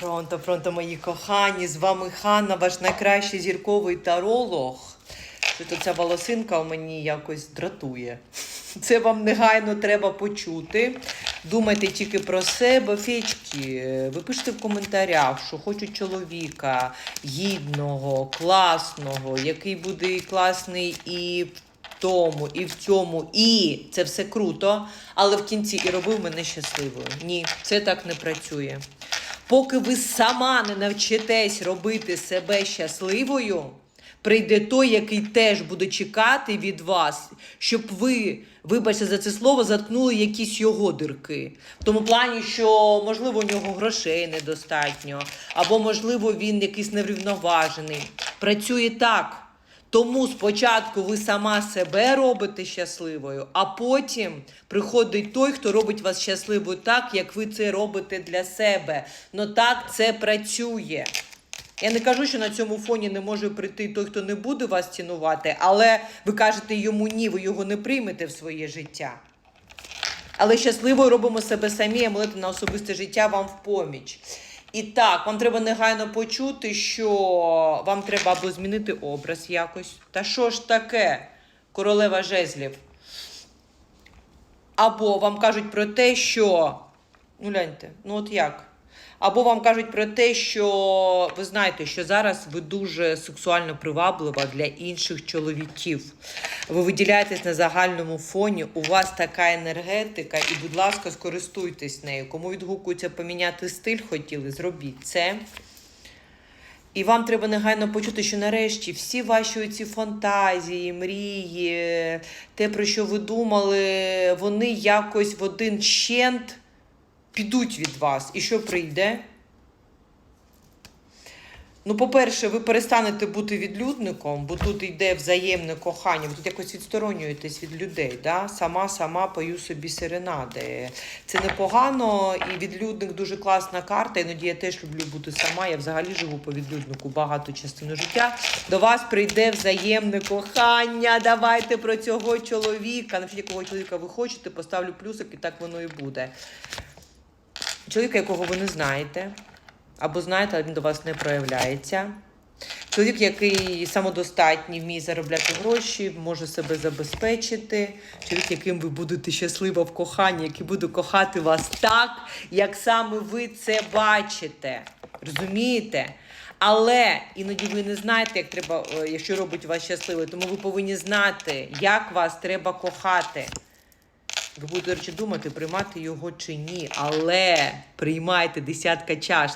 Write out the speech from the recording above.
Пронто, пронто, мої кохані, з вами Ханна, ваш найкращий зірковий таролог. Що ця волосинка у мені якось дратує. Це вам негайно треба почути. Думайте тільки про себе. Фечки, ви пишете в коментарях, що хочуть чоловіка гідного, класного, який буде і класний і в тому, і в цьому, і це все круто, але в кінці і робив мене щасливою. Ні, це так не працює. Поки ви сама не навчитесь робити себе щасливою, прийде той, який теж буде чекати від вас, щоб ви, вибачте за це слово, заткнули якісь його дирки. В тому плані, що можливо у нього грошей недостатньо, або можливо він якийсь неврівноважений. Працює так. Тому спочатку ви сама себе робите щасливою, а потім приходить той, хто робить вас щасливою так, як ви це робите для себе. Ну так це працює. Я не кажу, що на цьому фоні не може прийти той, хто не буде вас цінувати, але ви кажете йому ні, ви його не приймете в своє життя. Але щасливою робимо себе самі, а молити на особисте життя вам в поміч. І так, вам треба негайно почути, що вам треба або змінити образ якось. Та що ж таке, королева жезлів? Або вам кажуть про те, що. Ну, гляньте, ну от як? Або вам кажуть про те, що ви знаєте, що зараз ви дуже сексуально приваблива для інших чоловіків. Ви виділяєтесь на загальному фоні, у вас така енергетика, і, будь ласка, скористуйтесь нею. Кому відгукується поміняти стиль, хотіли, зробіть це. І вам треба негайно почути, що нарешті всі ваші ці фантазії, мрії, те, про що ви думали, вони якось в один щент підуть від вас. І що прийде? Ну, по-перше, ви перестанете бути відлюдником, бо тут йде взаємне кохання, ви тут якось відсторонюєтесь від людей. Да? Сама, сама пою собі серенади. Це непогано, і відлюдник дуже класна карта. Іноді я теж люблю бути сама. Я взагалі живу по відлюднику багато частину життя. До вас прийде взаємне кохання. Давайте про цього чоловіка. Напишіть, якого чоловіка ви хочете, поставлю плюсик, і так воно і буде. Чоловіка, якого ви не знаєте, або знаєте, але він до вас не проявляється. Чоловік, який самодостатній, вміє заробляти гроші, може себе забезпечити. Чоловік, яким ви будете щаслива в коханні, який буде кохати вас так, як саме ви це бачите. Розумієте? Але іноді ви не знаєте, як треба, е, якщо робить вас щасливою, тому ви повинні знати, як вас треба кохати. Ви будете, до речі, думати, приймати його чи ні. Але приймайте десятка чаш.